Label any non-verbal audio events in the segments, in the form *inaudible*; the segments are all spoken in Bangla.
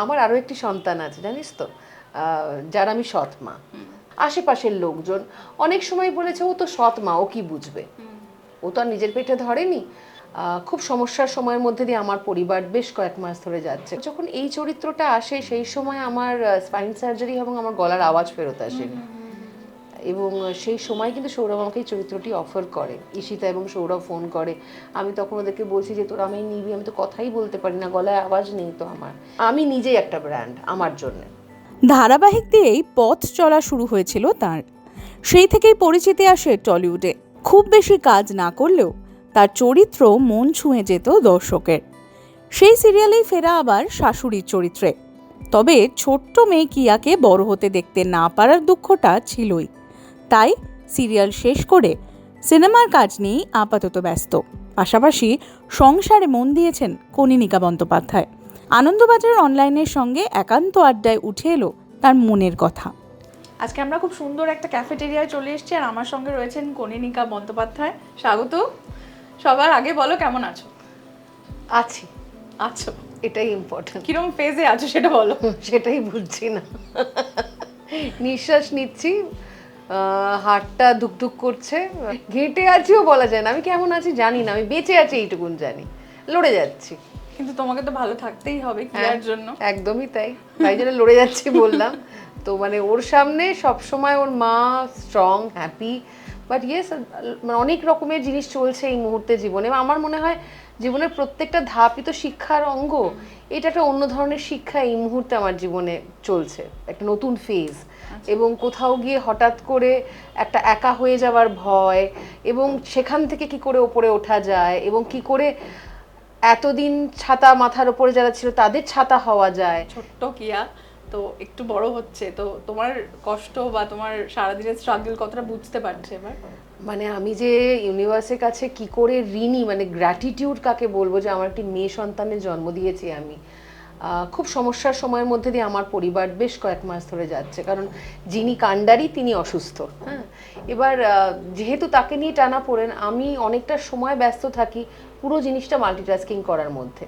আমার আরও একটি সন্তান আছে, জানিস তো? যার আমি সৎ মা। আশেপাশের লোকজন অনেক সময় বলেছে, ও তো সৎ মা, ও কি বুঝবে? ও তো আর নিজের পেটে ধরেনি। খুব সমস্যার সময়ের মধ্যে দিয়ে আমার পরিবার বেশ কয়েক মাস ধরে যাচ্ছে। যখন এই চরিত্রটা আসে, সেই সময় আমার স্পাইন সার্জারি এবং আমার গলার আওয়াজ ফেরত আসেনি এবং সেই সময় কিন্তু সৌরভ আমাকে এই চরিত্রটি অফার করে। ঈশিতা এবং সৌরভ ফোন করে। আমি তখন ওদেরকে বলছি যে, তোরা আমি নিবি, আমি তো কথাই বলতে পারি না, গলায় আওয়াজ নেই তো আমার। আমি নিজেই একটা ব্র্যান্ড আমার জন্যে। ধারাবাহিক দিয়েই পথ চলা শুরু হয়েছিল তার। সেই থেকেই পরিচিতি আসে টলিউডে। খুব বেশি কাজ না করলেও তার চরিত্র মন ছুঁয়ে যেত দর্শকের। সেই সিরিয়ালেই ফেরা আবার শাশুড়ির চরিত্রে। তবে ছোট্ট মেয়ে কিয়াকে বড় হতে দেখতে না পারার দুঃখটা ছিলই। তাই সিরিয়াল শেষ করে সিনেমার কাজ নিয়েই আপাতত ব্যস্ত। পাশাপাশি সংসারে মন দিয়েছেন কনিনিকা বন্দ্যোপাধ্যায়। আনন্দবাজার অনলাইনের সঙ্গে একান্ত আড্ডায় উঠে এলো তার মনের কথা। আজকে আমরা খুব সুন্দর একটা ক্যাফেটেরিয়ায় চলে এসেছি আর আমার সঙ্গে রয়েছেন কনিনিকা বন্দ্যোপাধ্যায়। স্বাগত। সবার আগে বলো কেমন আছো? আছি। আছো? এটাই ইম্পর্টেন্ট কিরম ফেজে আছো সেটা বলো। সেটাই বুঝছি না। নিঃশ্বাস নিচ্ছি। হাড়টা ধুকধুক করছে ঘেঁটে আছিও বলা যায় না। আমি কেমন আছি জানি না আমি বেঁচে আছি এইটুকুন জানি। লড়ে যাচ্ছি। কিন্তু তোমাকে তো ভালো থাকতেই হবে হ্যাঁ, জন্য। একদমই তাই। তাই জন্য লড়ে যাচ্ছি বললাম। তো মানে ওর সামনে সবসময় ওর মা স্ট্রং হ্যাপি বাট ইয়েস মানে অনেক রকমের জিনিস চলছে এই মুহূর্তে জীবনে। আমার মনে হয় জীবনের প্রত্যেকটা ধাপই তো শিক্ষার অঙ্গ। এটা একটা অন্য ধরনের শিক্ষা এই মুহূর্তে আমার জীবনে চলছে। একটা নতুন ফেজ এবং কোথাও গিয়ে হঠাৎ করে একটা একা হয়ে যাওয়ার ভয় এবং সেখান থেকে কি করে ওপরে ওঠা যায় এবং কি করে এতদিন ছাতা মাথার উপরে যারা ছিল তাদের ছাতা হওয়া যায়। ছোট্ট কিয়া। তো একটু বড় হচ্ছে, তো তোমার কষ্ট বা তোমার সারাদিনের স্ট্রাগল কতটা বুঝতে পারছে এবার? মানে আমি যে ইউনিভার্সের কাছে কি করে ঋণী মানে গ্র্যাটিটিউড কাকে বলব যে আমার একটি মেয়ে সন্তানের জন্ম দিয়েছি আমি। খুব সমস্যার সময়ের মধ্যে দিয়ে আমার পরিবার বেশ কয়েক মাস ধরে যাচ্ছে, কারণ যিনি কাণ্ডারি তিনি অসুস্থ হ্যাঁ? এবার যেহেতু তাকে নিয়ে টানা পড়েন আমি অনেকটা সময় ব্যস্ত থাকি পুরো জিনিসটা মাল্টিটাস্কিং করার মধ্যে।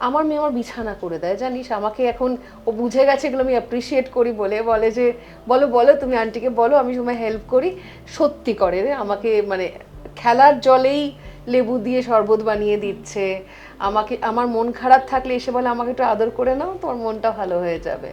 আমার মেয়ে আমার বিছানা করে দেয়, জানিস? আমাকে এখন ও বুঝে গেছে এগুলো আমি অ্যাপ্রিসিয়েট করি বলে। বলে যে, বলো বলো, তুমি আন্টিকে বলো, আমি সময় হেল্প করি। সত্যি করে রে, আমাকে মানে খেলার জলেই লেবু দিয়ে শরবত বানিয়ে দিচ্ছে। আমাকে, আমার মন খারাপ থাকলে এসে বলে, আমাকে একটু আদর করে নাও তোমার মনটা ভালো হয়ে যাবে।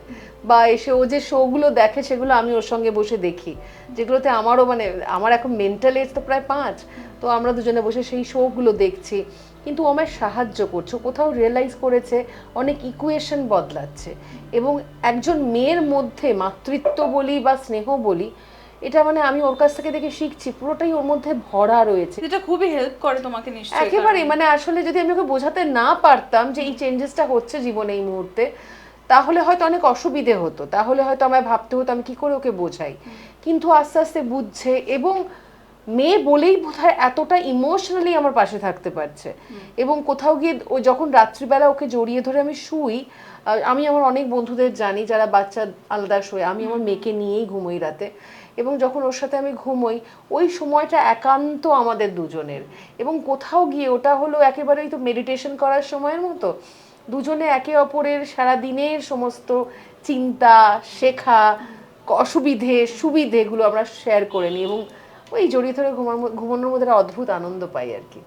বা এসে ও যে শোগুলো দেখে, সেগুলো আমি ওর সঙ্গে বসে দেখি, যেগুলোতে আমারও মানে আমার এখন মেন্টাল এজ তো প্রায় পাঁচ, তো আমরা দুজনে বসে সেই শোগুলো দেখছি। কিন্তু ও আমায় সাহায্য করছে। কোথাও রিয়েলাইজ করেছে অনেক ইকুয়েশন বদলাচ্ছে। এবং একজন মেয়ের মধ্যে মাতৃত্ব বলি বা স্নেহ বলি এটা মানে আমি ওর কাছ থেকে দেখে শিখছি পুরোটাই ওর মধ্যে ভরা রয়েছে। যেটা খুবই হেল্প করে তোমাকে নিশ্চয়ই একেবারে মানে আসলে যদি আমি ওকে বোঝাতে না পারতাম যে এই চেঞ্জেসটা হচ্ছে জীবনে এই মুহূর্তে তাহলে হয়তো অনেক অসুবিধে হতো। তাহলে হয়তো আমায় ভাবতে হতো আমি কি করে ওকে বোঝাই। কিন্তু আস্তে আস্তে বুঝছে এবং মেয়ে বলেই বোধহয় এতটা ইমোশনালি আমার পাশে থাকতে পারছে। এবং কোথাও গিয়ে ও যখন রাত্রিবেলা ওকে জড়িয়ে ধরে আমি শুই আমি আমার অনেক বন্ধুদের জানি যারা বাচ্চা আলাদা শোয় আমি আমার মেয়েকে নিয়েই ঘুমোই রাতে। এবং যখন ওর সাথে আমি ঘুমোই ওই সময়টা একান্ত আমাদের দুজনের। এবং কোথাও গিয়ে ওটা হলো একেবারেই তো মেডিটেশন করার সময়ের মতো দুজনে একে অপরের সারা দিনের সমস্ত চিন্তা শেখা অসুবিধে সুবিধেগুলো আমরা শেয়ার করে নিই। এবং ওই জড়িয়ে ধরে ঘুমার ঘুমানোর মধ্যে একটা অদ্ভুত আনন্দ পাই আর কি।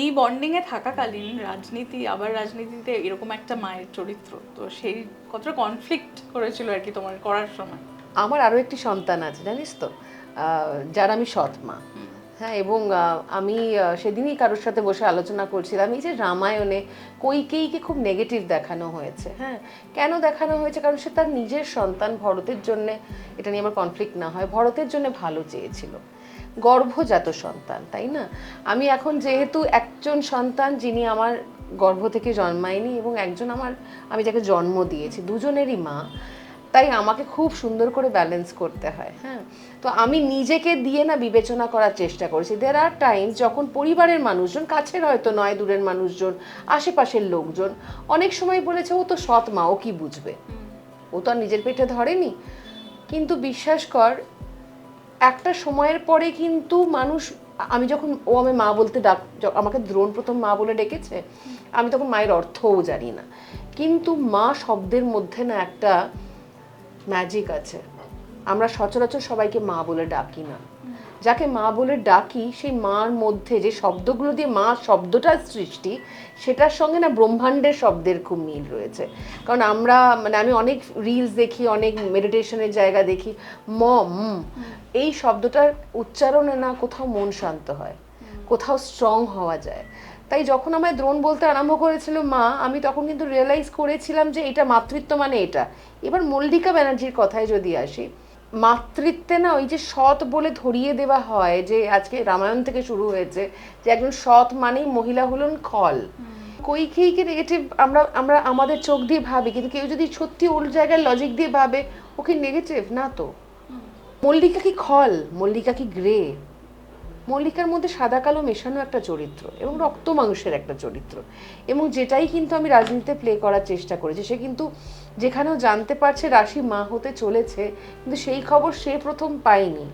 এই বন্ডিং এ থাকাকালীন রাজনীতি আবার রাজনীতিতে এরকম একটা মায়ের চরিত্র তো সেই কতটা কনফ্লিক্ট করেছিল আর কি তোমার করার সময়? আমার আরও একটি সন্তান আছে জানিস তো? যার আমি সৎ মা। হ্যাঁ এবং আমি সেদিনই কারোর সাথে বসে আলোচনা করছিলাম এই যে রামায়ণে কৈকেয়ীকে খুব নেগেটিভ দেখানো হয়েছে হ্যাঁ? কেন দেখানো হয়েছে? কারণ সে তার নিজের সন্তান ভরতের জন্যে এটা নিয়ে আমার কনফ্লিক্ট না হয় ভরতের জন্য ভালো চেয়েছিল। গর্ভজাত সন্তান তাই না? আমি এখন যেহেতু একজন সন্তান যিনি আমার গর্ভ থেকে জন্মায়নি এবং একজন আমার আমি যাকে জন্ম দিয়েছি দুজনেরই মা তাই আমাকে খুব সুন্দর করে ব্যালেন্স করতে হয় হ্যাঁ? তো আমি নিজেকে দিয়ে না বিবেচনা করার চেষ্টা করেছি। দের আর টাইম যখন পরিবারের মানুষজন কাছের হয়তো নয় দূরের মানুষজন আশেপাশের লোকজন অনেক সময় বলেছে ও তো সৎ মা ও কি বুঝবে? ও তো আর নিজের পেটে ধরেনি। কিন্তু বিশ্বাস কর একটা সময়ের পরে কিন্তু মানুষ, আমি যখন, ও আমি মা বলতে ডাক আমাকে দ্রোণ প্রথম মা বলে ডেকেছে, আমি তখন মায়ের অর্থও জানি না। কিন্তু মা শব্দের মধ্যে না একটা ম্যাজিক আছে। আমরা সচরাচর সবাইকে মা বলে ডাকি না। যাকে মা বলে ডাকি সেই মার মধ্যে যে শব্দগুলো দিয়ে মা শব্দটার সৃষ্টি সেটার সঙ্গে না ব্রহ্মাণ্ডের শব্দের খুব মিল রয়েছে। কারণ আমরা মানে আমি অনেক রিলস দেখি অনেক মেডিটেশনের জায়গা দেখি ম ম, এই শব্দটার উচ্চারণে না কোথাও মন শান্ত হয় কোথাও স্ট্রং হওয়া যায়। তাই যখন আমায় দ্রোণ বলতে আরম্ভ করেছিল মা আমি তখন কিন্তু রিয়েলাইজ করেছিলাম যে এটা মাতৃত্ব মানে এটা। এবার মল্লিকা ব্যানার্জির কথায় যদি আসি মাতৃত্বে না ওই যে সৎ বলে ধরিয়ে দেওয়া হয় যে আজকে রামায়ণ থেকে শুরু হয়েছে যে একজন সৎ মানেই মহিলা হলেন খল। কৈকেইকে নেগেটিভ আমরা আমরা আমাদের চোখ দিয়ে ভাবি কিন্তু কেউ যদি সত্যি ওল্ড জায়গায় লজিক দিয়ে ভাবে ওকে নেগেটিভ না তো? মল্লিকা কি খল? মল্লিকা কি গ্রে মল্লিকার মধ্যে সাদা কালো মেশানো একটা চরিত্র এবং রক্ত মাংসের একটা চরিত্র। এবং যেটাই কিন্তু আমি রাজনীতিতে প্লে করার চেষ্টা করেছি সে কিন্তু যেখানেও জানতে পারছে রাশি মা হতে চলেছে কিন্তু সেই খবর সে প্রথম পায়নি।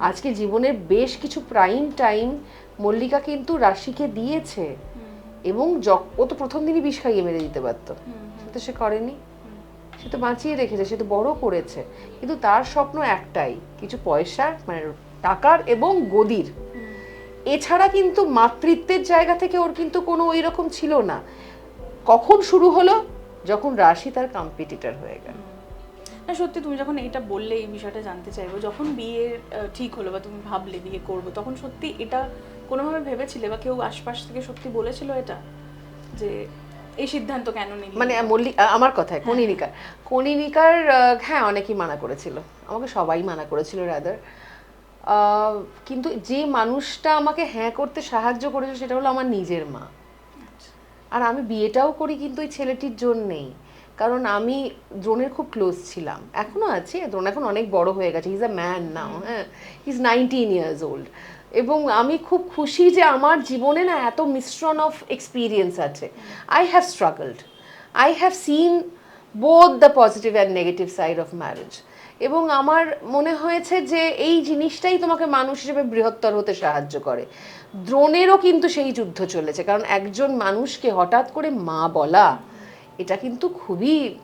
আজকে জীবনের বেশ কিছু প্রাইম টাইম মল্লিকা কিন্তু রাশিকে দিয়েছে। এবং ও তো প্রথম দিনই বিষ খাইয়ে মেরে দিতে পারতো। সে তো সে করেনি। সে তো বাঁচিয়ে রেখেছে সে তো বড় করেছে। কিন্তু তার স্বপ্ন একটাই কিছু পয়সা মানে টাকার এবং গদির। এছাড়া কিন্তু মাতৃত্বের জায়গা থেকে ওর কিন্তু কোনো ওই রকম ছিল না। কখন শুরু হলো? যখন রাশি তার কম্পিটিটর হয়ে গেল। না সত্যি তুমি যখন এটা বললে এই বিষয়টা জানতে চাইব যখন বিয়ে ঠিক হলো বা তুমি ভাবলে বিয়ে করব তখন সত্যি এটা কোনোভাবে ভেবেছিলে বা কেউ আশপাশ থেকে সত্যি বলেছিল এটা? যে এই সিদ্ধান্ত কেন নিলি? মানে মল্লিক আমার কথায় কনিনিকার কনিনিকার হ্যাঁ অনেকেই মানা করেছিল। আমাকে সবাই মানা করেছিল রাদার কিন্তু যে মানুষটা আমাকে হ্যাঁ করতে সাহায্য করেছে সেটা হলো আমার নিজের মা। আর আমি বিয়েটাও করি কিন্তু ওই ছেলেটির জন্যেই। কারণ আমি দ্রোণের খুব ক্লোজ ছিলাম। এখনও আছে দ্রোণ এখন অনেক বড় হয়ে গেছে। ইজ আ ম্যান নাও হ্যাঁ। ইজ নাইনটিন ইয়ার্স ওল্ড এবং আমি খুব খুশি যে আমার জীবনে না এত মিশ্রণ অফ এক্সপিরিয়েন্স আছে। I have struggled I have seen both the positive and negative side of marriage এবং আমার মনে হয়েছে যে এই জিনিসটাই তোমাকে মানুষ হিসেবে বৃহত্তর হতে সাহায্য করে। দ্রোণেরও কিন্তু সেই যুদ্ধ চলেছে, কারণ একজন মানুষকে হঠাৎ করে মা বলা, এটা কিন্তু খুবই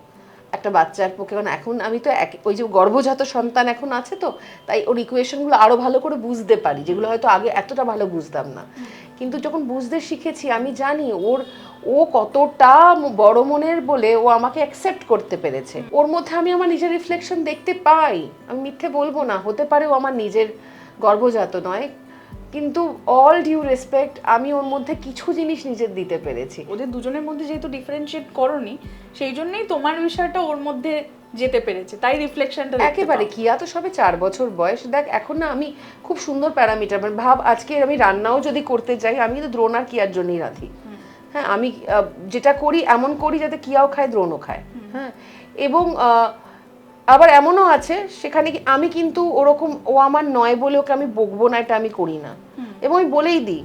একটা বাচ্চার পক্ষে। কারণ এখন আমি তো এক ওই যে গর্ভজাত সন্তান এখন আছে তো, তাই ওর ইকুয়েশনগুলো আরও ভালো করে বুঝতে পারি, যেগুলো হয়তো আগে এতটা ভালো বুঝতাম না। কিন্তু যখন বুঝতে শিখেছি, আমি জানি ওর, ও কতটা বড় মনের বলে ও আমাকে অ্যাকসেপ্ট করতে পেরেছে। ওর মধ্যে আমি আমার নিজের রিফ্লেকশন দেখতে পাই। আমি মিথ্যে বলব না, হতে পারে ও আমার নিজের গর্ভজাত নয় কিন্তু অল ডিউ রেসপেক্ট আমি ওর মধ্যে কিছু জিনিস নিজের দিতে পেরেছি। ওদের দুজনের মধ্যে যেহেতু ডিফারেন্সিয়েট করনি সেই জন্যই তোমার বিষয়টা ওর মধ্যে যেতে পেরেছে তাই রিফ্লেকশনটা একেবারে কিয়া তো সবে চার বছর বয়স। দেখ এখন না আমি খুব সুন্দর প্যারামিটার মানে ভাব আজকে আমি রান্নাও যদি করতে যাই আমি কিন্তু দ্রোণ আর কিয়ার জন্যই রাঁধি। হ্যাঁ আমি যেটা করি এমন করি যাতে কিয়াও খায় দ্রোণও খায়। হ্যাঁ এবং আবার এমনও আছে সেখানে কি আমি কিন্তু ওরকম ও আমার নয় বলে ওকে আমি বকবো না এটা আমি করি না। এবং আমি বলেই দিই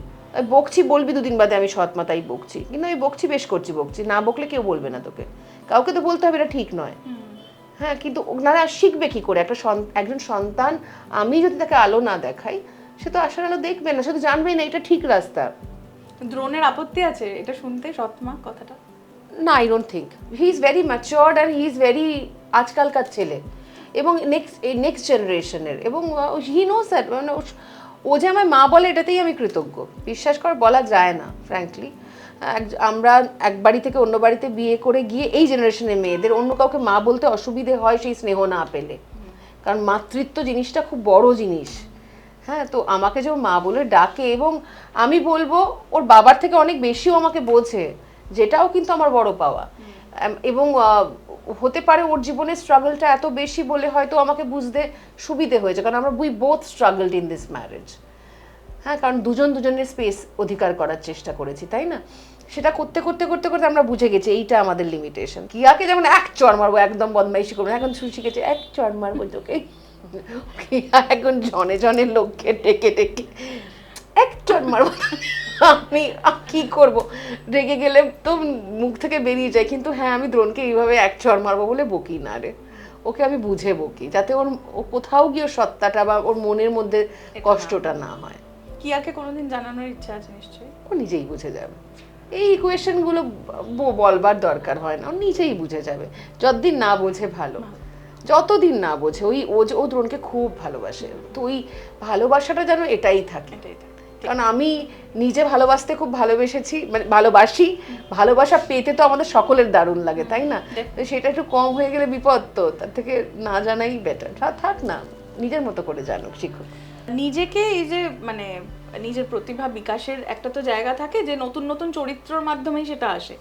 বকছি বলবি দুদিন বাদে আমি সৎ মাতাই বকছি। কিন্তু আমি বকছি বেশ করছি বকছি না বকলে কেউ বলবে না তোকে। কাউকে তো বলতে হবে এটা ঠিক নয়। হ্যাঁ কিন্তু ওনারা শিখবে কি করে? একটা একজন সন্তান আমি যদি তাকে আলো না দেখাই সে তো আসার আলো দেখবে না সে তো জানবেই না এটা ঠিক রাস্তা। দ্রোণের আপত্তি আছে এটা শুনতে সৎমা কথাটা? না I don't think he is very matured and he is very আজকালকার ছেলে? এবং নেক্সট এই নেক্সট জেনারেশনের এবং হি নো স্যার মানে ও- যে আমায় মা বলে এটাতেই আমি কৃতজ্ঞ। বিশ্বাস কর, বলা যায় না ফ্র্যাঙ্কলি আমরা এক বাড়ি থেকে অন্য বাড়িতে বিয়ে করে গিয়ে এই জেনারেশনের মেয়েদের, অন্য কাউকে মা বলতে অসুবিধে হয় সেই স্নেহ না পেলে। কারণ মাতৃত্ব জিনিসটা খুব বড় জিনিস। হ্যাঁ তো আমাকে যে মা বলে ডাকে এবং আমি বলব, ওর বাবার থেকে অনেক বেশিও আমাকে বোঝে। যেটাও কিন্তু আমার বড় পাওয়া। এবং হতে পারে ওর জীবনে স্ট্রাগলটা এত বেশি বলে হয়তো আমাকে বুঝতে সুবিধে হয়েছে কারণ আমরা we both struggled in this marriage হ্যাঁ কারণ দুজন দুজনের স্পেস অধিকার করার চেষ্টা করেছি তাই না? সেটা করতে করতে করতে করতে আমরা বুঝে গেছি এইটা আমাদের লিমিটেশন কিয়াকে যেমন এক চর মারবো একদম বদমাইশি করব এখন শুনে শিখেছে এক চর মারবো তোকে। এখন জনে জনে লোককে ডেকে ডেকে। এক চড় মারবো আমি কি করব? রেগে গেলে তো মুখ থেকে বেরিয়ে যায় কিন্তু হ্যাঁ আমি দ্রোণকে এইভাবে এক চড় মারবো বলে বকি না রে। ওকে আমি বুঝে বকি যাতে ওর ও কোথাও গিয়ে ওর সত্তাটা বা ওর মনের মধ্যে কষ্টটা না হয়। কিয়াকে কোনোদিন জানানোর ইচ্ছা আছে নিশ্চয়ই? ও নিজেই বুঝে যাবে। এই ইকুয়েশনগুলো বলবার দরকার হয় না ও নিজেই বুঝে যাবে। যতদিন না বোঝে ভালো যতদিন না বোঝে ওই ও দ্রোণকে খুব ভালোবাসে। তো ওই ভালোবাসাটা যেন এটাই থাকে। এটাই থাকে। কারণ আমি নিজে ভালোবাসতে খুব ভালোবেসেছি মানে ভালোবাসি ভালোবাসা পেতে তো আমাদের সকলের দারুণ লাগে তাই না? সেটা একটু কম হয়ে গেলে বিপদ তো তার থেকে না জানাই বেটার থাক না নিজের মতো করে জানুক শিখুক। নিজেকে এই যে মানে নিজের প্রতিভা বিকাশের একটা তো জায়গা থাকে যে নতুন নতুন চরিত্রর মাধ্যমেই সেটা আসে।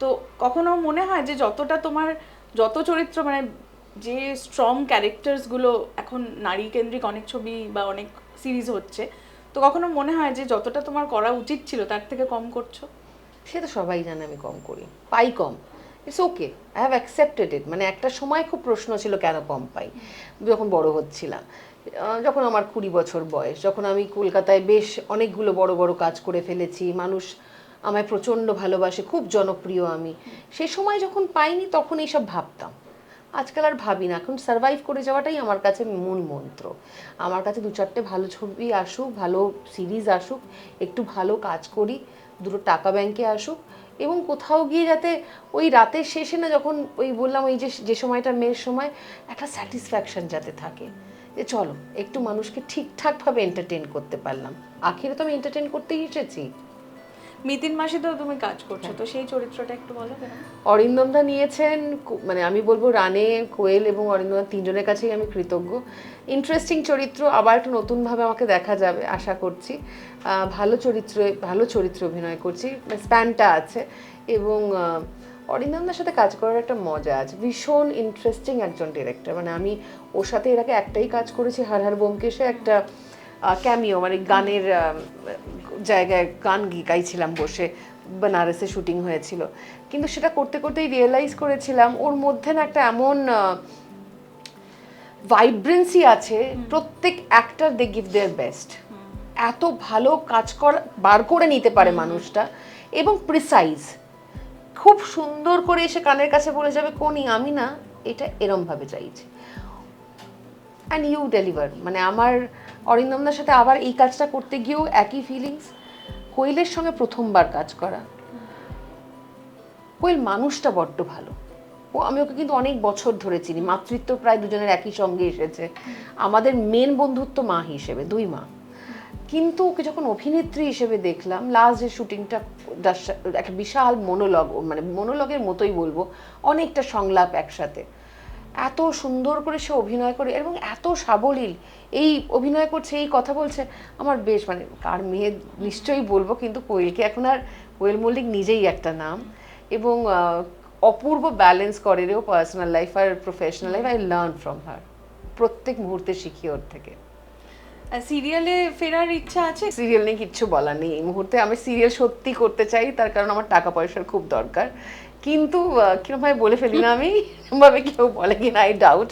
তো কখনো মনে হয় যে যতটা তোমার যত চরিত্র মানে যে স্ট্রং ক্যারেক্টার্সগুলো এখন নারী কেন্দ্রিক অনেক ছবি বা অনেক সিরিজ হচ্ছে তো কখনো মনে হয় যে যতটা তোমার করা উচিত ছিল তার থেকে কম করছ? সে তো সবাই জানে আমি কম করি, পাই কম। It's okay I have accepted it মানে একটা সময় খুব প্রশ্ন ছিল, কেন কম পাই? যখন বড় হচ্ছিলাম। যখন আমার কুড়ি বছর বয়স, যখন আমি কলকাতায় বেশ অনেকগুলো বড় বড় কাজ করে ফেলেছি, মানুষ আমায় প্রচণ্ড ভালোবাসে, খুব জনপ্রিয় আমি। সে সময় যখন পাইনি, তখন এইসব ভাবতাম। আজকাল আর ভাবি না, এখন সার্ভাইভ করে যাওয়াটাই আমার কাছে মূল মন্ত্র। আমার কাছে দু চারটে ভালো ছবি আসুক, ভালো সিরিজ আসুক, একটু ভালো কাজ করি, দুটো টাকা ব্যাংকে আসুক, এবং কোথাও গিয়ে যাতে ওই রাতের শেষে না যখন ওই বললাম ওই যে যে সময়টা মেয়ের সময়, একটা স্যাটিসফ্যাকশন যাতে থাকে। যে চলো, একটু মানুষকে ঠিকঠাকভাবে এন্টারটেন করতে পারলাম। আখেরে তো আমি এন্টারটেন করতেই এসেছি। মিতিন মাসে তো তুমি কাজ করছ তো সেই চরিত্রটা একটু বলো অরিন্দমদা নিয়েছেন মানে আমি বলব রানে কোয়েল এবং অরিন্দমদা তিনজনের কাছেই আমি কৃতজ্ঞ। ইন্টারেস্টিং চরিত্র আবার একটু নতুনভাবে আমাকে দেখা যাবে আশা করছি। ভালো চরিত্রে ভালো চরিত্র অভিনয় করছি স্প্যানটা আছে এবং অরিন্দমদার সাথে কাজ করার একটা মজা আছে। ভীষণ ইন্টারেস্টিং একজন ডিরেক্টর মানে আমি ওর সাথে এর আগে একটাই কাজ করেছি হার হার বোমকেশে একটা ক্যামিও মানে গানের জায়গায় গান গাইছিলাম বসে বেনারসে শুটিং হয়েছিল। কিন্তু সেটা করতে করতেই রিয়েলাইজ করেছিলাম ওর মধ্যে না একটা এমন ভাইব্রেন্সি আছে প্রত্যেক actor they give their best এত ভালো কাজ কর বার করে নিতে পারে মানুষটা এবং প্রিসাইজ খুব সুন্দর করে এসে কানের কাছে বলে যাবে কোনি আমি না এটা এরমভাবে চাইছি। অ্যান্ড ইউ ডেলিভার মানে আমার অরিন্দমদার সাথে আবার এই কাজটা করতে গিয়েও একই ফিলিংস কোয়েলের সঙ্গে প্রথমবার কাজ করা। কোয়েল মানুষটা বড্ড ভালো। ও, আমি ওকে কিন্তু অনেক বছর ধরে চিনি। মাতৃত্ব প্রায় দুজনের একই সঙ্গে এসেছে। আমাদের মেন বন্ধুত্ব মা হিসেবে, দুই মা। কিন্তু ওকে যখন অভিনেত্রী হিসেবে দেখলাম লাস্ট যে শুটিংটা একটা বিশাল মনোলগ মানে মনোলগের মতোই বলব, অনেকটা সংলাপ একসাথে। এত সুন্দর করে সে অভিনয় করে এবং এত সাবলীল। এই অভিনয় করছে এই কথা বলছে আমার বেশ মানে কার মেয়ে নিশ্চয়ই বলব কিন্তু কোয়েলকে এখন আর কোয়েল মল্লিক নিজেই একটা নাম। এবং অপূর্ব ব্যালেন্স করে রেও personal life R professional life I learn from her প্রত্যেক মুহূর্তে শিখি ওর থেকে। সিরিয়ালে ফেরার ইচ্ছা আছে? সিরিয়াল নিয়ে কিচ্ছু বলার নেই। এই মুহূর্তে আমি সিরিয়াল সত্যি করতে চাই তার কারণ আমার টাকা পয়সার খুব দরকার। কিন্তু কিরম ভাবে বলে ফেলি না আমি? ভাবে কেউ বলে কি না আই ডাউট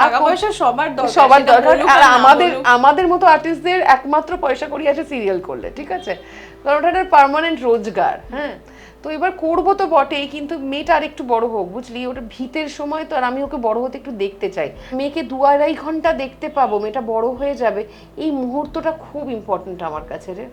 টাকা পয়সা সবার দরকার সবার দরকার। আর আমাদের আমাদের মতো আর্টিস্টদের একমাত্র পয়সা করি আসে সিরিয়াল করলে ঠিক আছে? কারণ ওটা একটা পার্মানেন্ট রোজগার হ্যাঁ? তো এবার করব তো বটেই কিন্তু মেয়েটা আর একটু বড় হোক বুঝলি? ওটা ভিতের সময় তো আর আমি ওকে বড় হতে একটু দেখতে চাই। মেয়েকে দু আড়াই ঘণ্টা দেখতে পাবো মেয়েটা বড় হয়ে যাবে। এই মুহূর্তটা খুব ইম্পর্ট্যান্ট আমার কাছে রে।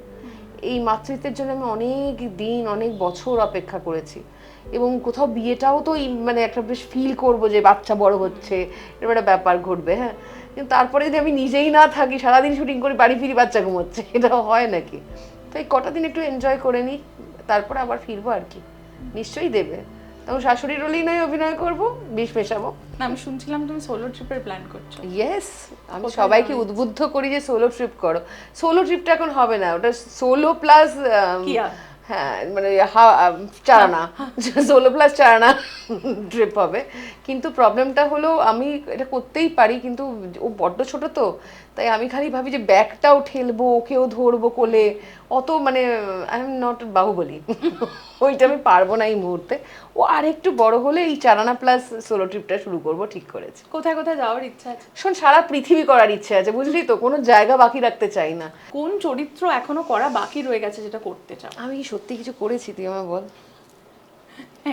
এই মাতৃত্বের জন্য আমি অনেক দিন, অনেক বছর অপেক্ষা করেছি। এবং কোথাও বিয়েটাও তো মানে একটা বেশ ফিল করব যে বাচ্চা বড় হচ্ছে, এরকম একটা ব্যাপার ঘটবে হ্যাঁ? কিন্তু তারপরে যদি আমি নিজেই না থাকি, সারাদিন শুটিং করে, বাড়ি ফিরি, বাচ্চা ঘুমোচ্ছে, *laughs* এটাও হয় নাকি? তাই কটা দিন একটু এনজয় করে নিই, তারপরে আবার ফিরবো আর কি। নিশ্চয়ই দেবে। তখন শাশুড়ির রোলেই নয় অভিনয় করব বিষ মেশাবো। না আমি শুনছিলাম তুমি সোলো ট্রিপের প্ল্যান করছ। ইয়েস আমি সবাইকে উদ্বুদ্ধ করি যে সোলো ট্রিপ করো। সোলো ট্রিপটা এখন হবে না ওটা সোলো প্লাস কিয়া? হ্যাঁ মানে চারানা। সোলো প্লাস চারানা ট্রিপ হবে। কিন্তু প্রবলেমটা হলো আমি এটা করতেই পারি কিন্তু ও বড্ড ছোট তো তাই আমি খালি ভাবি যে ব্যাগটাও ঠেলবো ওকেও ধরবো কোলে। অত মানে আই এম নট বাহুবলি। ওইটা আমি পারব না এই মুহূর্তে। ও আর একটু বড় হলে এই চারানা প্লাস সোলো ট্রিপটা শুরু করব ঠিক করেছে। কোথায় কোথায় যাওয়ার ইচ্ছা আছে? শোন সারা পৃথিবী করার ইচ্ছে আছে বুঝলি তো? কোনো জায়গা বাকি রাখতে চাই না। কোন চরিত্র এখনও করা বাকি রয়ে গেছে যেটা করতে চাও? আমি সত্যি কিছু করেছি তুই আমার বল।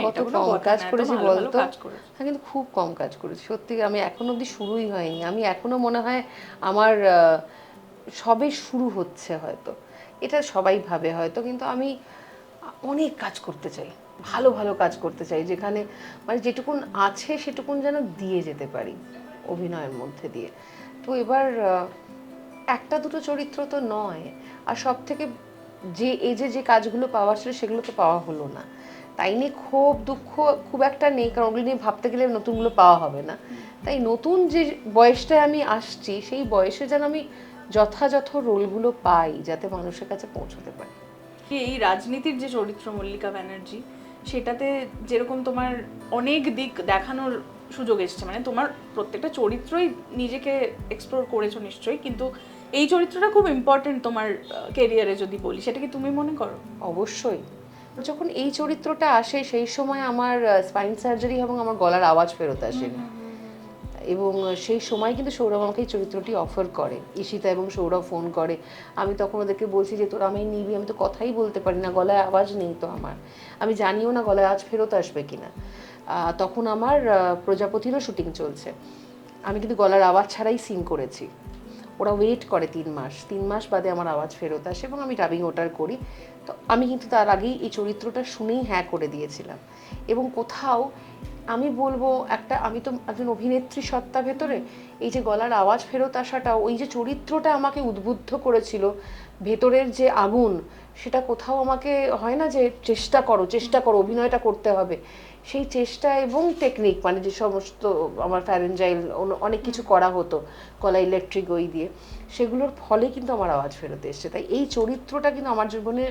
কত কম কাজ করেছি বলতো? হ্যাঁ কিন্তু খুব কম কাজ করেছি সত্যি আমি এখনও অবধি শুরুই হয়নি। আমি এখনও মনে হয় আমার সবে শুরু হচ্ছে হয়তো। এটা সবাই ভাবে হয়তো কিন্তু আমি অনেক কাজ করতে চাই ভালো ভালো কাজ করতে চাই যেখানে মানে যেটুকুন আছে সেটুকুন যেন দিয়ে যেতে পারি অভিনয়ের মধ্যে দিয়ে। তো এবার একটা দুটো চরিত্র তো নয় আর সব থেকে যে এজে যে যে কাজগুলো পাওয়া ছিল সেগুলো তো পাওয়া হলো না। তাই নিয়ে ক্ষোভ দুঃখ খুব একটা নেই কারণ ওগুলো নিয়ে ভাবতে গেলে নতুনগুলো পাওয়া হবে না। তাই নতুন যে বয়সটায় আমি আসছি সেই বয়সে যেন আমি যথাযথ রোলগুলো পাই যাতে মানুষের কাছে পৌঁছতে পারি। এই রাজনীতির যে চরিত্র মল্লিকা ব্যানার্জি সেটাতে যেরকম তোমার অনেক দিক দেখানোর সুযোগ এসছে মানে তোমার প্রত্যেকটা চরিত্রই নিজেকে এক্সপ্লোর করেছ নিশ্চয়ই কিন্তু এই চরিত্রটা খুব ইম্পর্টেন্ট তোমার কেরিয়ারে যদি বলি সেটা কি তুমি মনে করো? অবশ্যই। যখন এই চরিত্রটা আসে সেই সময় আমার স্পাইন সার্জারি এবং আমার গলার আওয়াজ ফেরত আসেনি এবং সেই সময় কিন্তু সৌরভ আমাকে এই চরিত্রটি অফার করে। ঈশিতা এবং সৌরভ ফোন করে। আমি তখন ওদেরকে বলছি যে তোরা আমি নিবি আমি তো কথাই বলতে পারি না গলায় আওয়াজ নেই তো আমার। আমি জানিও না গলায় আওয়াজ ফেরত আসবে কিনা। তখন আমার প্রজাপতিরও শুটিং চলছে। আমি কিন্তু গলার আওয়াজ ছাড়াই সিন করেছি। ওরা ওয়েট করে তিন মাস। তিন মাস বাদে আমার আওয়াজ ফেরত আসে এবং আমি ডাবিং ওটার করি। তো আমি কিন্তু তার আগেই এই চরিত্রটা শুনেই হ্যাঁ করে দিয়েছিলাম। এবং কোথাও আমি বলব একটা, আমি তো একজন অভিনেত্রী সত্তা ভেতরে, এই যে গলার আওয়াজ ফেরত আসাটা, ওই যে চরিত্রটা আমাকে উদ্বুদ্ধ করেছিল, ভেতরের যে আগুন, সেটা কোথাও আমাকে, হয় না যে চেষ্টা করো চেষ্টা করো, অভিনয়টা করতে হবে। সেই চেষ্টা এবং টেকনিক মানে যে সমস্ত আমার ফ্যারেঞ্জাইল অনেক কিছু করা হতো, কলা ইলেকট্রিক ওই দিয়ে, সেগুলোর ফলে কিন্তু আমার আওয়াজ ফেরত এসছে। তাই এই চরিত্রটা কিন্তু আমার জীবনে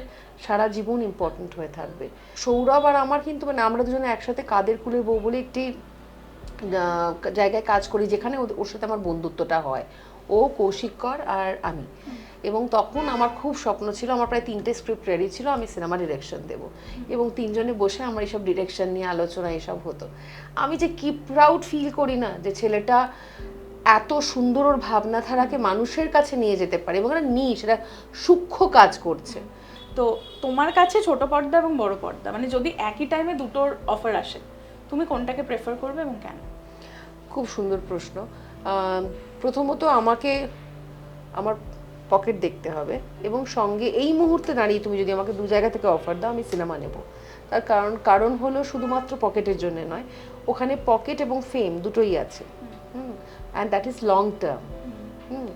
সারা জীবন ইম্পর্ট্যান্ট হয়ে থাকবে। সৌরভ আর আমার কিন্তু মানে আমরা দুজনে একসাথে কাদের কুলের বউ বলে একটি জায়গায় কাজ করি, যেখানে ওর সাথে আমার বন্ধুত্বটা হয়। ও কৌশিক কর আর আমি। এবং তখন আমার খুব স্বপ্ন ছিল আমার প্রায় তিনটে স্ক্রিপ্ট রেডি ছিল আমি সিনেমা ডিরেকশন দেব। এবং তিনজনে বসে আমার এইসব ডিরেকশন নিয়ে আলোচনা এসব হতো। আমি যে কি প্রাউড ফিল করি না যে ছেলেটা এত সুন্দর ওর ভাবনাধারাকে মানুষের কাছে নিয়ে যেতে পারে এবং এটা নিয়ে সেটা সূক্ষ্ম কাজ করছে। তো তোমার কাছে ছোট পর্দা এবং বড় পর্দা মানে যদি একই টাইমে দুটোর অফার আসে তুমি কোনটাকে প্রেফার করবে এবং কেন? খুব সুন্দর প্রশ্ন। প্রথমত আমাকে আমার পকেট দেখতে হবে এবং সঙ্গে এই মুহূর্তে দাঁড়িয়ে তুমি যদি আমাকে দু জায়গা থেকে অফার দাও, আমি সিনেমা নেব। তার কারণ কারণ হলো শুধুমাত্র পকেটের জন্য নয়, ওখানে পকেট এবং ফেম দুটোই আছে। হুম and that is long term hmm,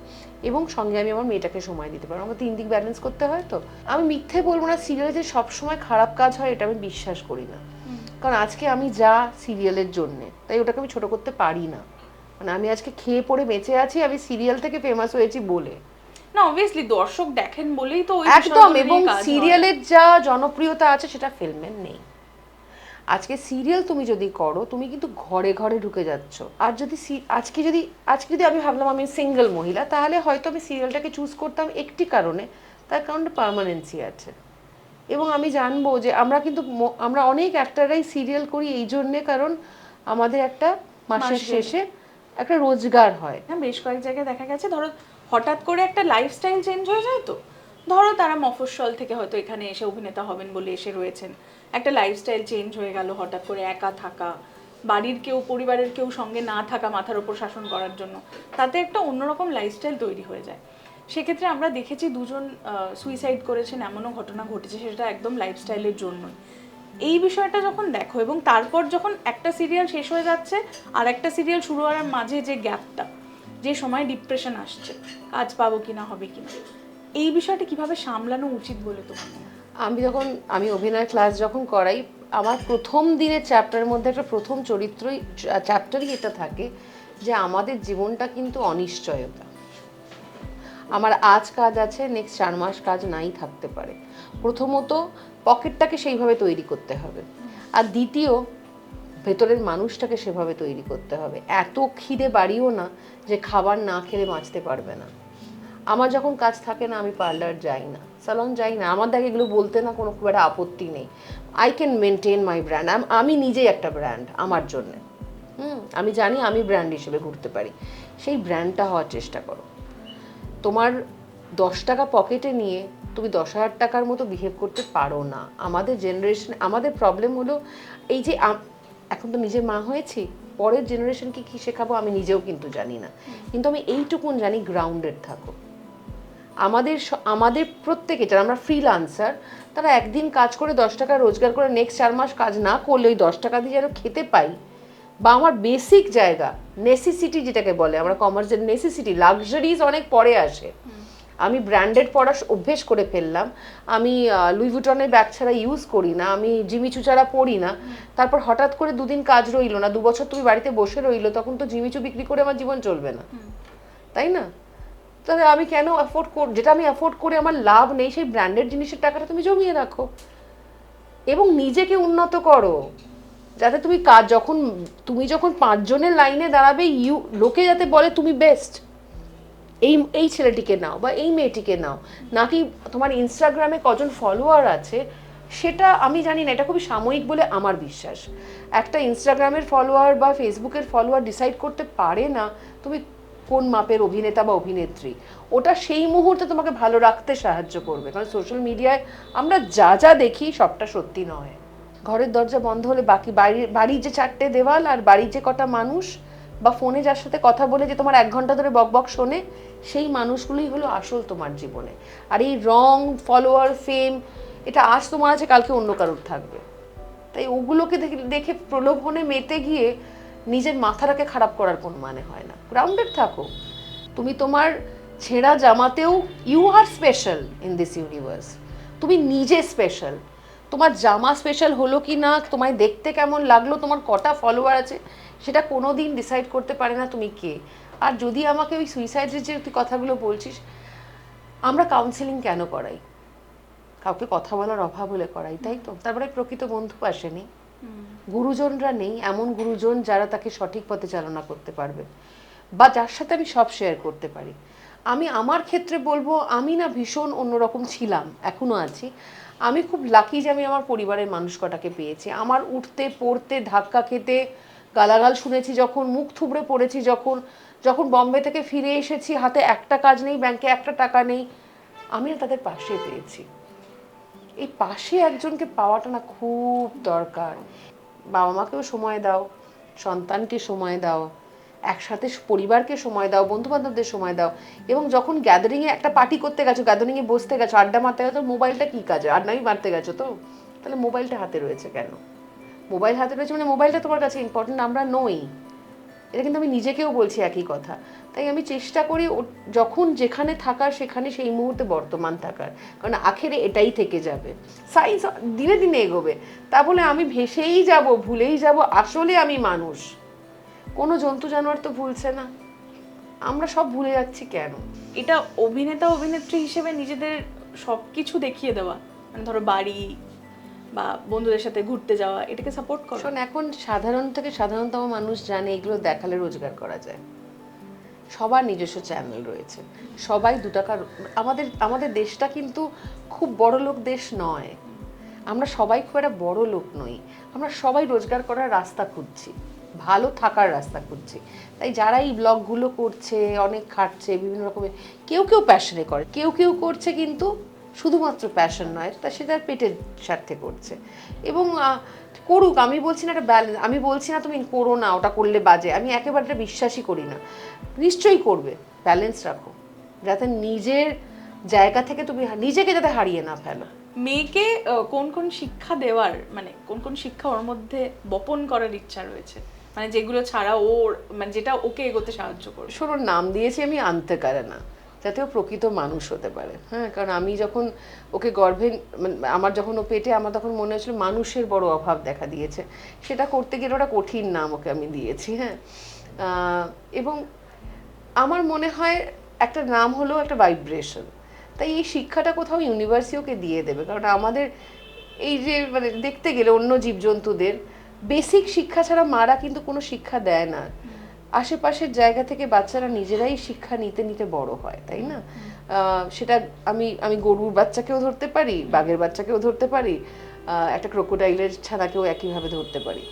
এবং সঙ্গে আমি আমার মেয়েটাকে সময় দিতে পারব। আমার তিন দিক ব্যালেন্স করতে হয় তো। আমি মিথ্যে বলব না সিরিয়ালে যে সবসময় খারাপ কাজ হয়, এটা আমি বিশ্বাস করি না। কারণ আজকে আমি যা সিরিয়ালের জন্যে, তাই ওটাকে আমি ছোট করতে পারি না। মানে আমি আজকে খেয়ে পড়ে বেঁচে আছি, আমি সিরিয়াল থেকে ফেমাস হয়েছি বলে। না অবভিয়াসলি দর্শক দেখেন বলেই তো ওই একদম এবং। সিরিয়ালের যা জনপ্রিয়তা আছে সেটা ফিল্মের নেই। আজকে সিরিয়াল তুমি যদি করো তুমি কিন্তু ঘরে ঘরে ঢুকে যাচ্ছ। আর যদি আজকে যদি আজকে যদি আমি ভাবলাম আমি সিঙ্গেল মহিলা তাহলে হয়তো আমি সিরিয়ালটাকে চুজ করতাম একটি কারণে তার কারণটা পার্মানেন্সি আছে। এবং আমি জানব যে আমরা কিন্তু আমরা অনেক অ্যাক্টাররাই সিরিয়াল করি এই জন্যে কারণ আমাদের একটা মাসের শেষে একটা রোজগার হয়। হ্যাঁ বেশ কয়েক জায়গায় দেখা গেছে ধরো হঠাৎ করে একটা লাইফস্টাইল চেঞ্জ হয়ে যায় তো? ধরো তারা মফস্বল থেকে হয়তো এখানে এসে অভিনেতা হবেন বলে এসে রয়েছেন। একটা লাইফস্টাইল চেঞ্জ হয়ে গেল হঠাৎ করে একা থাকা, বাড়ির কেউ, পরিবারের কেউ সঙ্গে না থাকা, মাথার ওপর শাসন করার জন্য। তাতে একটা অন্যরকম লাইফস্টাইল তৈরি হয়ে যায়। সেক্ষেত্রে আমরা দেখেছি দুজন সুইসাইড করেছেন, এমনও ঘটনা ঘটেছে সেটা একদম লাইফস্টাইলের জন্যই। এই বিষয়টা যখন দেখো এবং তারপর যখন একটা সিরিয়াল শেষ হয়ে যাচ্ছে আর একটা সিরিয়াল শুরু হওয়ার মাঝে যে গ্যাপটা যে সময় ডিপ্রেশন আসছে, কাজ পাবো কি না হবে কি না এই বিষয়টা কীভাবে সামলানো উচিত বলে তোমার আমি যখন, আমি অভিনয় ক্লাস যখন করাই, আমার প্রথম দিনের চ্যাপ্টারের মধ্যে একটা প্রথম চরিত্রই চ্যাপ্টারই এটা থাকে যে আমাদের জীবনটা কিন্তু অনিশ্চয়তা। আমার আজ কাজ আছে নেক্সট চার মাস কাজ নাই থাকতে পারে। প্রথমত পকেটটাকে সেইভাবে তৈরি করতে হবে। আর দ্বিতীয় ভেতরের মানুষটাকে সেভাবে তৈরি করতে হবে। এত খিদে বাড়িও না যে খাবার না খেলে বাঁচতে পারবে না। আমার যখন কাজ থাকে না, আমি পার্লার যাই না, সালন যাই না, আমার দেখে এগুলো বলতে না কোনো খুব একটা আপত্তি নেই। I can maintain my brand আমি নিজেই একটা ব্র্যান্ড আমার জন্যে। হুম, আমি জানি আমি ব্র্যান্ড হিসেবে ঘুরতে পারি। সেই ব্র্যান্ডটা হওয়ার চেষ্টা করো। তোমার দশ টাকা পকেটে নিয়ে তুমি দশ হাজার টাকার মতো বিহেভ করতে পারো না। আমাদের জেনারেশন আমাদের প্রবলেম হলো এই যে এখন তো নিজে মা হয়েছি, পরের জেনারেশনকে কি শেখাবো আমি নিজেও কিন্তু জানি না। কিন্তু আমি এইটুকুন জানি গ্রাউন্ডেড থাকো। আমাদের আমাদের প্রত্যেকে যারা আমরা ফ্রিলান্সার তারা একদিন কাজ করে দশ টাকা রোজগার করে নেক্সট চার মাস কাজ না করলে ওই দশ টাকা দিয়ে যেন খেতে পাই, বা আমার বেসিক জায়গা নেসেসিটি যেটাকে বলে, আমরা কমার্সের নেসেসিটি লাক্সারিজ অনেক পরে আসে। আমি ব্র্যান্ডেড পড়া অভ্যেস করে ফেললাম। আমি লুইভুটনের ব্যাগ ছাড়া ইউজ করি না। আমি জিমিচু ছাড়া পড়ি না। তারপর হঠাৎ করে দুদিন কাজ রইল না দু বছর তুমি বাড়িতে বসে রইল তখন তো জিমিচু বিক্রি করে আমার জীবন চলবে না। তাই না? তাহলে আমি কেন অ্যাফোর্ড কর যেটা আমি অ্যাফোর্ড করে আমার লাভ নেই সেই ব্র্যান্ডেড জিনিসের টাকাটা তুমি জমিয়ে রাখো। এবং নিজেকে উন্নত করো। যাতে তুমি কাজ যখন তুমি যখন পাঁচজনের লাইনে দাঁড়াবে ইউ লোকে যাতে বলে তুমি বেস্ট এই এই ছেলেটিকে নাও বা এই মেয়েটিকে নাও। নাকি তোমার ইনস্টাগ্রামে কজন ফলোয়ার আছে, সেটা আমি জানি না, এটা খুবই সাময়িক বলে আমার বিশ্বাস। একটা ইনস্টাগ্রামের ফলোয়ার বা ফেসবুকের ফলোয়ার ডিসাইড করতে পারে না, তুমি কোন মাপের অভিনেতা বা অভিনেত্রী? ওটা সেই মুহূর্তে তোমাকে ভালো রাখতে সাহায্য করবে। কারণ সোশ্যাল মিডিয়ায় আমরা যা যা দেখি, সবটা সত্যি নয়। ঘরের দরজা বন্ধ হলে বাকি বাড়ির বাড়ির যে চারটে দেওয়াল আর বাড়ির যে কটা মানুষ বা ফোনে যার সাথে কথা বলে যে তোমার এক ঘণ্টা ধরে বক বক শোনে, সেই মানুষগুলোই হলো আসল তোমার জীবনে। আর এই রং ফলোয়ার ফেম এটা আজ তোমার আছে, কালকে অন্য কারোর থাকবে। তাই ওগুলোকে দেখে প্রলোভনে মেতে গিয়ে নিজের মাথাটাকে খারাপ করার কোনো মানে হয় না। গ্রাউন্ডেড থাকো। তুমি তোমার ছেঁড়া জামাতেও you are special in this universe তুমি নিজে স্পেশাল তোমার জামা স্পেশাল হলো কি না, তোমায় দেখতে কেমন লাগল, তোমার কটা ফলোয়ার আছে সেটা কোনো দিন ডিসাইড করতে পারে না তুমি কে। আর যদি আমাকে ওই সুইসাইডের যে তুই কথাগুলো বলছিস আমরা কাউন্সিলিং কেন করাই? কাউকে কথা বলার অভাব হলে করাই তাই তো? তারপরে প্রকৃত বন্ধু আসেনি। গুরুজনরা নেই এমন গুরুজন যারা তাকে সঠিক পথে চালনা করতে পারবে। বা যার সাথে আমি সব শেয়ার করতে পারি। আমি আমার ক্ষেত্রে বলব আমি না ভীষণ অন্যরকম ছিলাম এখনও আছি। আমি খুব লাকি যে আমি আমার পরিবারের মানুষ কটাকে পেয়েছি। আমার উঠতে পড়তে ধাক্কা খেতে গালাগাল শুনেছি, যখন মুখ থুবড়ে পড়েছি, যখন যখন বম্বে থেকে ফিরে এসেছি, হাতে একটা কাজ নেই ব্যাংকে একটা টাকা নেই, আমি তাদের পাশে পেয়েছি। এই পাশে একজনকে পাওয়াটা না খুব দরকার। বাবা মাকেও সময় দাও, সন্তানকে সময় দাও, একসাথে পরিবারকে সময় দাও বন্ধু বান্ধবদের সময় দাও, এবং যখন গ্যাদারিংয়ে একটা পার্টি করতে গেছো গ্যাদারিংয়ে বসতে গেছো, আড্ডা মারতে গেছো মোবাইলটা কী কাজে? আড্ডাই মারতে গেছো তো? তাহলে মোবাইলটা হাতে রয়েছে কেন? মোবাইল হাতে রয়েছে মানে মোবাইলটা তোমার কাছে ইম্পর্টেন্ট আমরা নই। এটা কিন্তু আমি নিজেকেও বলছি একই কথা। তাই আমি চেষ্টা করি যখন যেখানে থাকার, সেখানে সেই মুহূর্তে বর্তমান থাকার। কারণ আখেরে এটাই থেকে যাবে। সায়েন্স দিনে দিনে এগোবে। তা বলে আমি ভেসেই যাব, ভুলেই যাব, আসলে আমি মানুষ। কোনো জন্তু জানোয়ার তো ভুলছে না। আমরা সব ভুলে যাচ্ছি কেন? এটা অভিনেতা, অভিনেত্রী হিসেবে নিজেদের সব কিছু দেখিয়ে দেওয়া। মানে ধরো বাড়ি বা বন্ধুদের সাথে ঘুরতে যাওয়া, এটাকে সাপোর্ট করো। শোন, এখন সাধারণ থেকে সাধারণতম মানুষ জানে এগুলো দেখালে রোজগার করা যায়। সবার নিজস্ব চ্যানেল রয়েছে। সবাই দু টাকা আমাদের আমাদের দেশটা কিন্তু খুব বড় লোক দেশ নয়। আমরা সবাই খুব একটা বড় লোক নই। আমরা সবাই রোজগার করার রাস্তা খুঁজছি। ভালো থাকার রাস্তা খুঁজছি। তাই যারা এই ব্লগগুলো করছে, অনেক খাটছে, বিভিন্ন রকমের, কেউ কেউ প্যাশনে করে। কেউ কেউ করছে কিন্তু শুধুমাত্র প্যাশন নয় তা সে তার পেটের স্বার্থে করছে। এবং করুক আমি বলছি না একটা ব্যালেন্স আমি বলছি না তুমি করো না ওটা করলে বাজে আমি একেবারে বিশ্বাসই করি না। নিশ্চয়ই করবে ব্যালেন্স রাখো যাতে নিজের জায়গা থেকে তুমি নিজেকে যাতে হারিয়ে না ফেলো। মেয়েকে কোন কোন শিক্ষা দেওয়ার মানে কোন কোন শিক্ষা ওর মধ্যে বপন করার ইচ্ছা রয়েছে? মানে যেগুলো ছাড়া ওর মানে যেটা ওকে এগোতে সাহায্য করবে? শোনো নাম দিয়েছি আমি আনতে পারে না। যাতে ও প্রকৃত মানুষ হতে পারে। হ্যাঁ কারণ আমি যখন ওকে গর্ভে মানে আমার যখন ও পেটে, আমার তখন মনে হয়েছিল মানুষের বড় অভাব দেখা দিয়েছে। সেটা করতে গেলে ওটা কঠিন নাম ওকে আমি দিয়েছি হ্যাঁ। এবং আমার মনে হয় একটা নাম হলো একটা ভাইব্রেশন তাই এই শিক্ষাটা কোথাও ইউনিভার্সিটি ওকে দিয়ে দেবে। কারণ আমাদের এই যে মানে দেখতে গেলে অন্য জীবজন্তুদের বেসিক শিক্ষা ছাড়া মারা কিন্তু কোনো শিক্ষা দেয় না। আশেপাশের জায়গা থেকে বাচ্চারা নিজেরাই শিক্ষা নিতে নিতে বড় হয়, তাই না? সেটা আমি আমি গরুর বাচ্চাকেও ধরতে পারি, বাঘের বাচ্চাকেও ধরতে পারি একটা ক্রোকোডাইলের ছানাকেও একইভাবে ধরতে পারি।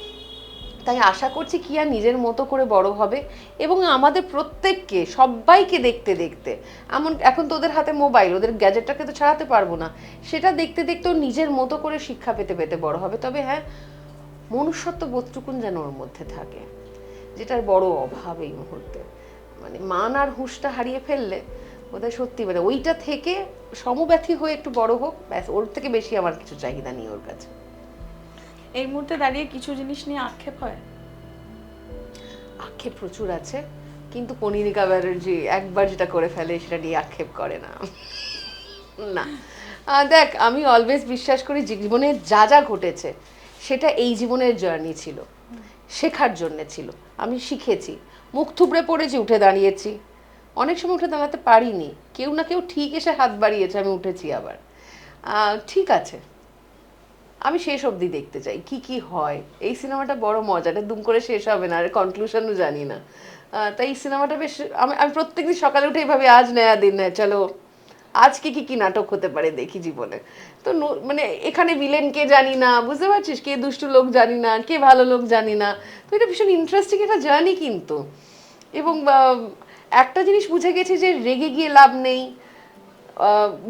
তাই আশা করছি কি আর নিজের মতো করে বড় হবে এবং আমাদের প্রত্যেককে, সবাইকে দেখতে দেখতে, এমন, এখন তোদের হাতে মোবাইল, ওদের গ্যাজেটটাকে তো ছাড়াতে পারব না, সেটা দেখতে দেখতে ও নিজের মতো করে শিক্ষা পেতে পেতে বড় হবে। তবে হ্যাঁ মনুষ্যত্ব বোধটুকুন যেন ওর মধ্যে থাকে। যেটার বড় অভাব এই মুহূর্তে। মানে মান আর হুঁশটা হারিয়ে ফেললে বোধহয় সত্যি মানে ওইটা থেকে সমব্যথী হয়ে একটু বড় হোক ব্যাস ওর থেকে বেশি আমার কিছু চাহিদা নেই ওর কাছে। এই মুহূর্তে দাঁড়িয়ে কিছু জিনিস নিয়ে আক্ষেপ হয়? আক্ষেপ প্রচুর আছে কিন্তু কনিনিকা ব্যানার্জি একবার যেটা করে ফেলে সেটা নিয়ে আক্ষেপ করে না। না। দেখ আমি অলওয়েজ বিশ্বাস করি যে জীবনে যা যা ঘটেছে সেটা এই জীবনের জার্নি ছিল। শেখার জন্য ছিল। আমি শিখেছি। মুখ থুবড়ে পড়েছি উঠে দাঁড়িয়েছি। অনেক সময় উঠে দাঁড়াতে পারিনি। কেউ না কেউ ঠিক এসে হাত বাড়িয়েছে, আমি উঠেছি আবার। ঠিক আছে। আমি শেষ অবধি দেখতে চাই, কি কি হয়। এই সিনেমাটা বড় মজাটা দুম করে শেষ হবে না, আর কনক্লুশনও জানি না। তাই এই সিনেমাটা বেশ, আমি আমি প্রত্যেকদিন সকালে উঠে এইভাবে আজ নয়া, দিন নেয়, চলো। আজকে কি কি নাটক হতে পারে দেখি জীবনে? তো মানে এখানে ভিলেন কে জানি না, বুঝতে পারছিস? কে দুষ্টু লোক জানি না, কে ভালো লোক জানি না। তো এটা ভীষণ ইন্টারেস্টিং একটা জার্নি কিন্তু। এবং একটা জিনিস বুঝে গেছি যে রেগে গিয়ে লাভ নেই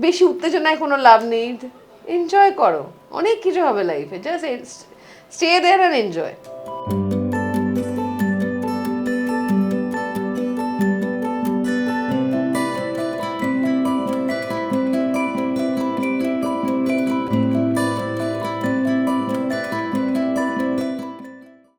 বেশি উত্তেজনায় কোনো লাভ নেই। এনজয় করো। অনেক কিছু হবে লাইফে just stay there and enjoy